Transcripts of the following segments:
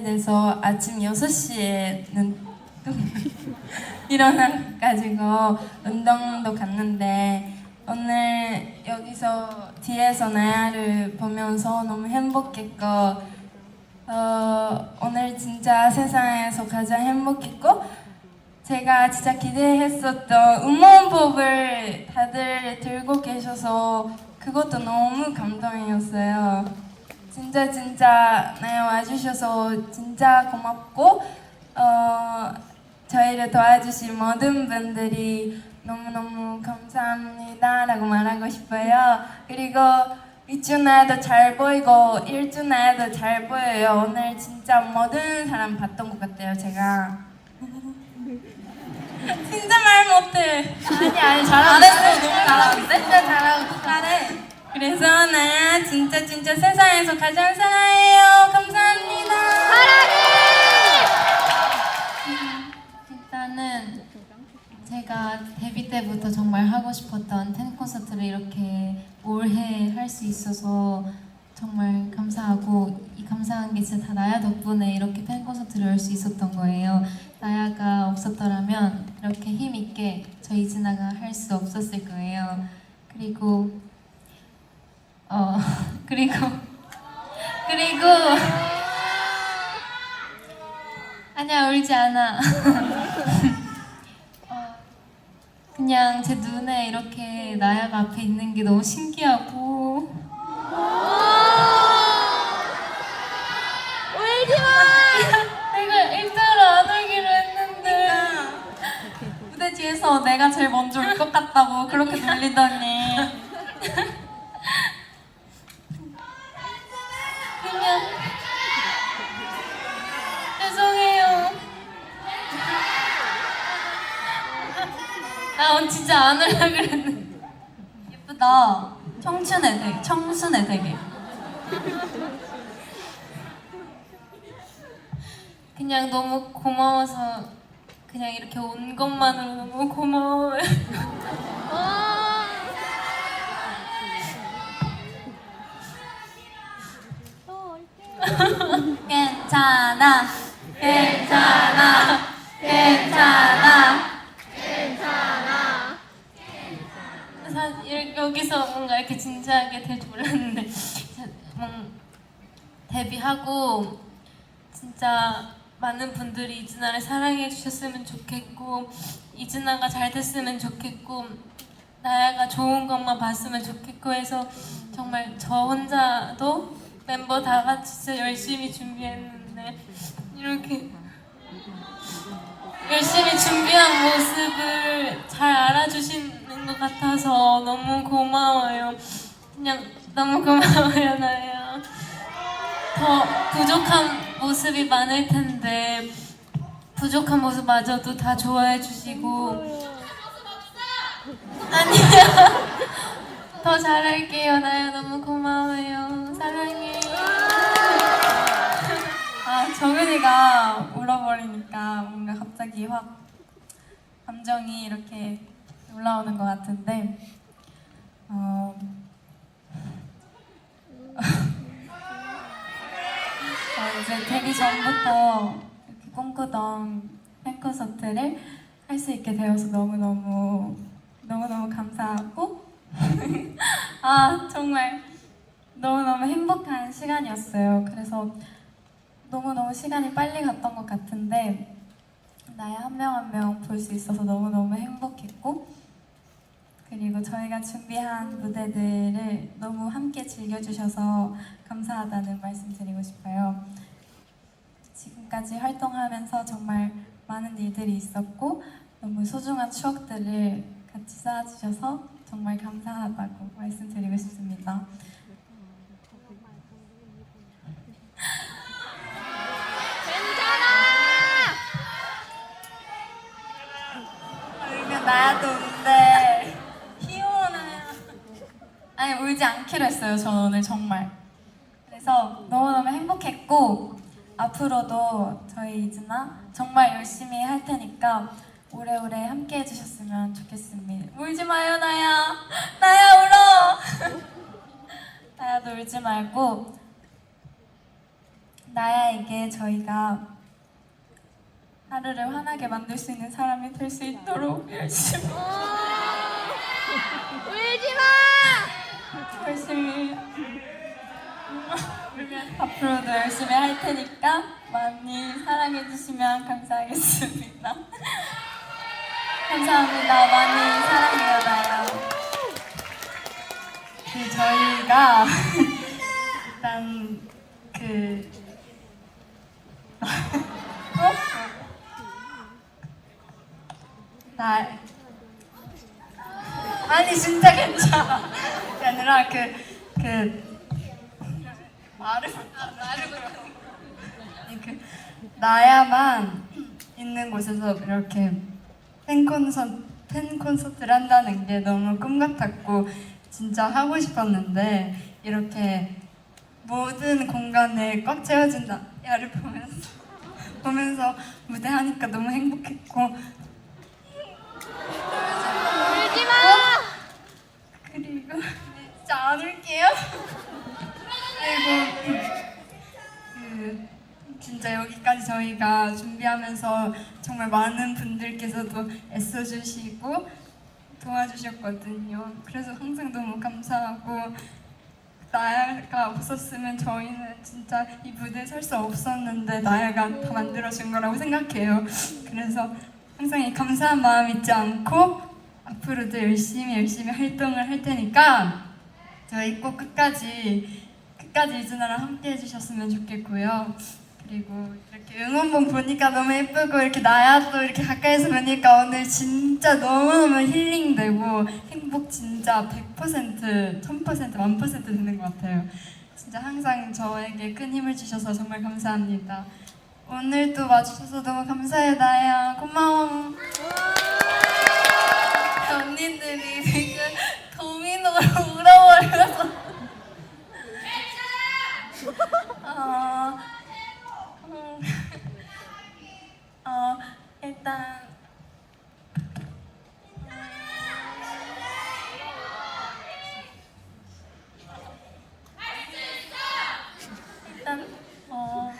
대해서 아침 6시에는 일어나가지고 운동도 갔는데 오늘 여기서 뒤에서 나야를 보면서 너무 행복했고 어, 오늘 진짜 세상에서 가장 행복했고 제가 진짜 기대했었던 음원법을 다들 들고 계셔서 그것도 너무 감동이었어요. 진짜 진짜 나야 와주셔서 진짜 고맙고 어, 저희를 도와주신 모든 분들이 너무너무 감사합니다 라고 말하고 싶어요. 그리고 2주 나에도 잘 보이고 1주 나에도 잘 보여요. 오늘 진짜 모든 사람 봤던 것 같아요, 제가. 진짜 말 못해. 아니 아니 잘하는데 너무 잘하는데? 진짜 잘하고. 그래서 나야 진짜 진짜 세상에서 가장 사랑해요. 감사합니다. 일단은 제가 데뷔 때부터 정말 하고 싶었던 텐 콘서트를 이렇게 올해 할 수 있어서 정말 감사하고 이 감사한 게 진짜 다 나야 덕분에 이렇게 팬 콘서트를 열수 있었던 거예요. 나야가 없었더라면 이렇게 힘 있게 저 이진아가 할 수 없었을 거예요. 그리고 어 그리고 그리고 아니야 울지 않아. 어, 그냥 제 눈에 이렇게 나야가 앞에 있는 게 너무 신기하고. 울지 마. 내가 1등으로 안 울기로 했는데. 무대 뒤에서 내가 제일 먼저 울 것 같다고 그렇게 놀리더니 진짜 안 울라 그랬는데. 예쁘다. 청춘의 되게, 청순해 되게. 그냥 너무 고마워서 그냥 이렇게 온 것만으로 너무 고마워요. 괜찮아, 괜찮아, 괜찮아. 사- 이- 여기서 뭔가 이렇게 진지하게 될 줄 몰랐는데 자, 뭔- 데뷔하고 진짜 많은 분들이 이진아를 사랑해 주셨으면 좋겠고 이진아가 잘 됐으면 좋겠고 나야가 좋은 것만 봤으면 좋겠고 해서 정말 저 혼자도 멤버 다 같이 진짜 열심히 준비했는데 이렇게 열심히 준비한 모습을 잘 알아주시는 것 같아서 너무 고마워요. 그냥 너무 고마워요, 나야. 더 부족한 모습이 많을 텐데 부족한 모습마저도 다 좋아해 주시고 아니야. 더 잘할게요, 나야. 너무 고마워요. 사랑해. 아, 정은이가 울어버리니까 뭔가 갑자기 확 감정이 이렇게 올라오는 것 같은데, 어, 어, 이제 데뷔 전부터 이렇게 꿈꾸던 팬콘서트를 할 수 있게 되어서 너무너무, 너무너무 감사하고, 아, 정말 너무너무 행복한 시간이었어요. 그래서 너무너무 시간이 빨리 갔던 것 같은데 나의 한 명 한 명 볼 수 있어서 너무너무 행복했고 그리고 저희가 준비한 무대들을 너무 함께 즐겨주셔서 감사하다는 말씀 드리고 싶어요. 지금까지 활동하면서 정말 많은 일들이 있었고 너무 소중한 추억들을 같이 쌓아주셔서 정말 감사하다고 말씀드리고 싶습니다. 했어요. 저는 오늘 정말. 그래서 너무너무 행복했고 앞으로도 저희 이즈나 정말 열심히 할 테니까 오래오래 함께 해주셨으면 좋겠습니다. 울지 마요 나야. 나야 울어. 나야도 울지 말고 나야에게 저희가 하루를 환하게 만들 수 있는 사람이 될 수 있도록 열심히 울지 마! 열심히 앞으로도 열심히 할 테니까 많이 사랑해 주시면 감사하겠습니다. 감사합니다. 많이 사랑해요, 나야. 그 저희가 일단 그 어? 나 아니 진짜 괜찮아. 그게 아니라 그 그 말을 말을 그 나야만 있는 곳에서 이렇게 팬 콘서트 팬 콘서트를 한다는 게 너무 꿈 같았고 진짜 하고 싶었는데 이렇게 모든 공간에 꽉 채워진 나야를 보면서 보면서 무대 하니까 너무 행복했고 울지 마! 그리고 진짜 안 울게요. 그리고 그 진짜 여기까지 저희가 준비하면서 정말 많은 분들께서도 애써주시고 도와주셨거든요. 그래서 항상 너무 감사하고 나야가 없었으면 저희는 진짜 이 무대에 설 수 없었는데 나야가 다 만들어준 거라고 생각해요. 그래서 항상 이 감사한 마음 잊지 않고 앞으로도 열심히 열심히 활동을 할 테니까 저희 꼭 끝까지 끝까지 이준아랑 함께 해주셨으면 좋겠고요. 그리고 이렇게 응원봉 보니까 너무 예쁘고 이렇게 나야 또 이렇게 가까이서 보니까 오늘 진짜 너무너무 힐링되고 행복 진짜 100% 1000% 만퍼센트 되는 것 같아요. 진짜 항상 저에게 큰 힘을 주셔서 정말 감사합니다. 오늘 또 와주셔서 너무 감사해요 나야 고마워. 언니들이 지금 도미노로 울어버려서 어, 음, 어 일단 어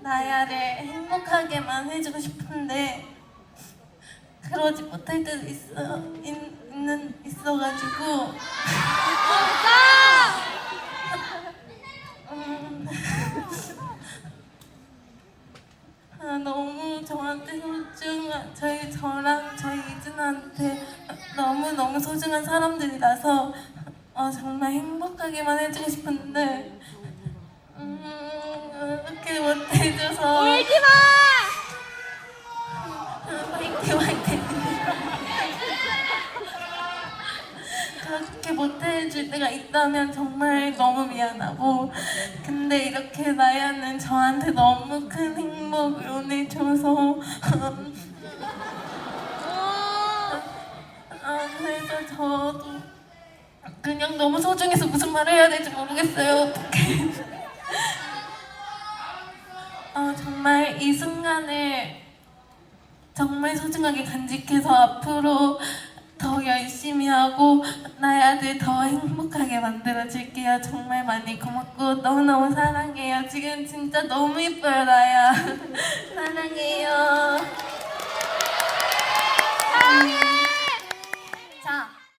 나야를 행복하게만 해주고 싶은데 그러지 못할 때도 있어 있, 있는 있어가지고 아, 너무 저한테 소중한 저희 저랑 저희 이준한테 너무 너무 소중한 사람들이라서 어, 정말 행복하게만 해주고 싶은데 음, 그렇게 못해줘서 울지 마! 화이팅 화이팅 그렇게 못해줄 때가 있다면 정말 너무 미안하고 근데 이렇게 나야는 저한테 너무 큰 행복을 오늘 줘서. 아, 그래서 저도 그냥 너무 소중해서 무슨 말을 해야 될지 모르겠어요. 어떡해. 어, 정말 이 순간을 정말 소중하게 간직해서 앞으로 더 열심히 하고 나야들 더 행복하게 만들어줄게요. 정말 많이 고맙고 너무너무 사랑해요. 지금 진짜 너무 예뻐요, 나야. 사랑해요. 사랑해!